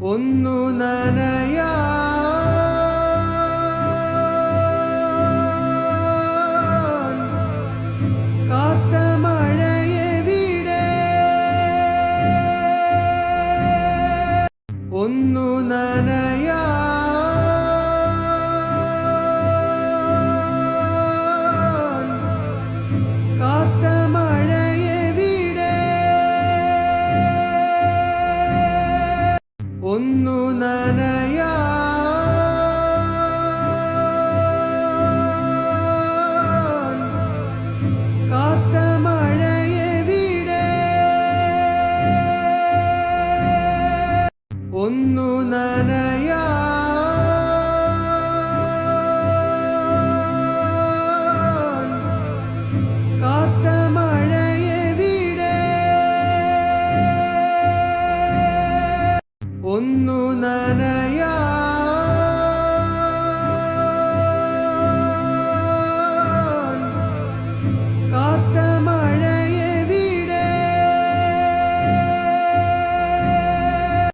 ഒന്നു നനയാ. ഒന്നു നനയാ. ഒന്നു നനയാ. ഒന്നു നനയാ. ഒന്നു നനയാ